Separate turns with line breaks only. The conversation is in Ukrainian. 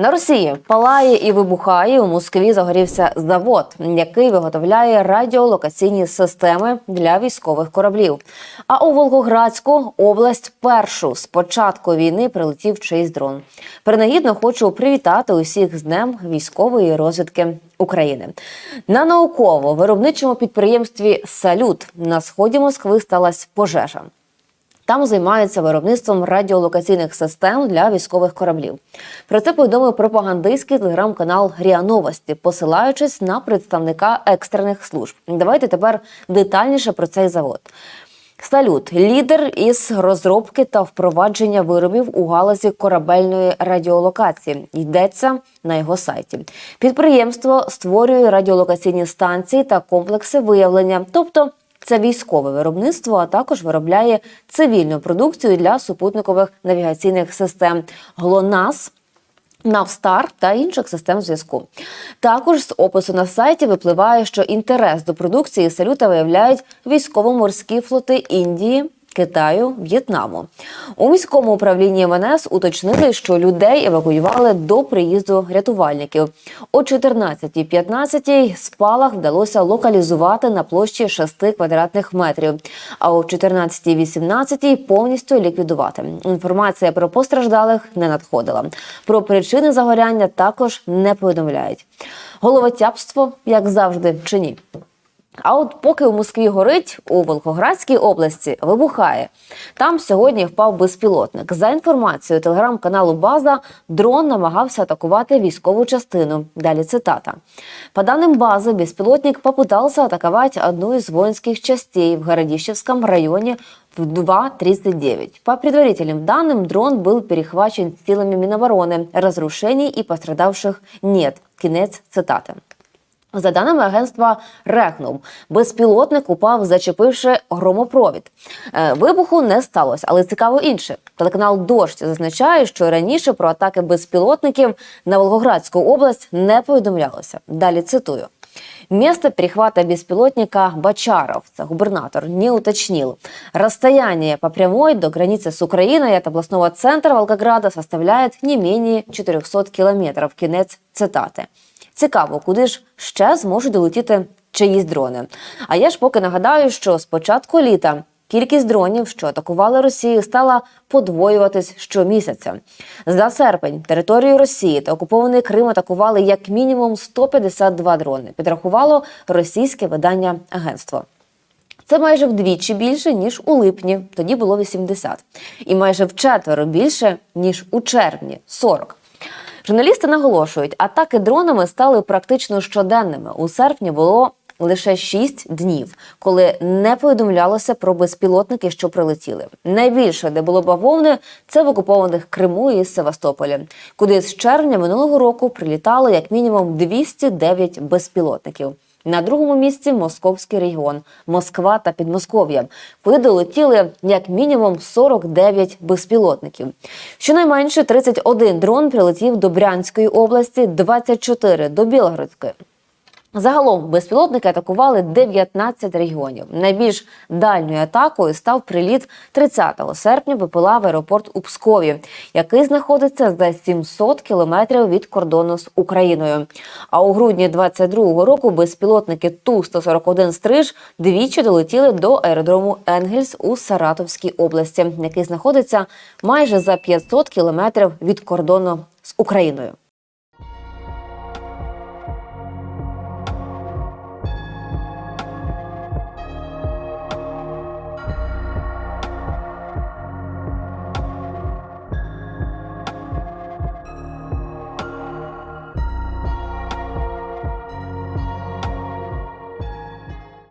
На Росії палає і вибухає у Москві. Загорівся завод, який виготовляє радіолокаційні системи для військових кораблів. А у Волгоградську область першу з початку війни прилетів чийсь дрон. Принагідно хочу привітати усіх з днем військової розвідки України. На науково-виробничому підприємстві Салют на сході Москви сталася пожежа. Там займаються виробництвом радіолокаційних систем для військових кораблів. Про це повідомив пропагандистський телеграм-канал Ріа Новості, посилаючись на представника екстрених служб. Давайте тепер детальніше про цей завод. Салют лідер із розробки та впровадження виробів у галузі корабельної радіолокації. Йдеться на його сайті. Підприємство створює радіолокаційні станції та комплекси виявлення, тобто це військове виробництво, а також виробляє цивільну продукцію для супутникових навігаційних систем ГЛОНАС. Навстар та інших систем зв'язку. Також з опису на сайті випливає, що інтерес до продукції салюта виявляють військово-морські флоти Індії. Китаю, В'єтнаму у міському управлінні МНС уточнили, що людей евакуювали до приїзду рятувальників. О 14.15 спалах вдалося локалізувати на площі 6 квадратних метрів, а о 14.18 повністю ліквідувати. Інформація про постраждалих не надходила. Про причини загоряння також не повідомляють. Головотяпство, як завжди, чи ні. А от поки у Москві горить, у Волгоградській області вибухає. Там сьогодні впав безпілотник. За інформацією телеграм-каналу База, дрон намагався атакувати військову частину. Далі цитата. По данным базы, беспилотник попытался атаковать одну из воинских частей в Городищевском районе в 2.39. По предварительным данным, дрон был перехвачен силами Минобороны. Разрушений и пострадавших нет. Кінець цитати. За даними агентства Рехнум, безпілотник упав, зачепивши громопровід. Е, Вибуху не сталося, але цікаво інше. Телеканал Дождь зазначає, що раніше про атаки безпілотників на Волгоградську область не повідомлялося. Далі цитую. Место перехвата беспилотника Бачаров, губернатор, не уточнил. Расстояние по прямой до границы с Украиной от областного центра Волгограда составляет не менее 400 километров. Кінець цитати. Цікаво, куди ж ще зможуть долетіти чиїсь дрони. А я ж поки нагадаю, що з початку літа кількість дронів, що атакували Росію, стала подвоюватись щомісяця. За серпень територію Росії та окупований Крим атакували як мінімум 152 дрони. Підрахувало російське видання агентство. Це майже вдвічі більше ніж у липні, тоді було 80. і майже вчетверо більше ніж у червні 40. Журналісти наголошують, атаки дронами стали практично щоденними. У серпні було лише 6 днів, коли не повідомлялося про безпілотники, що прилетіли. Найбільше, де було бавовни, це в окупованих Криму і Севастополі, куди з червня минулого року прилітало як мінімум 209 безпілотників. На другому місці Московський регіон, Москва та Підмосков'я, куди долетіли як мінімум 49 безпілотників. Щонайменше 31 дрон прилетів до Брянської області, 24 – до Білгородської. Загалом безпілотники атакували 19 регіонів. Найбільш дальньою атакою став приліт 30 серпня БПЛА в аеропорт у Пскові, який знаходиться за 700 кілометрів від кордону з Україною. А у грудні 22-го року безпілотники Ту-141 «Стриж» двічі долетіли до аеродрому Енгельс у Саратовській області, який знаходиться майже за 500 кілометрів від кордону з Україною.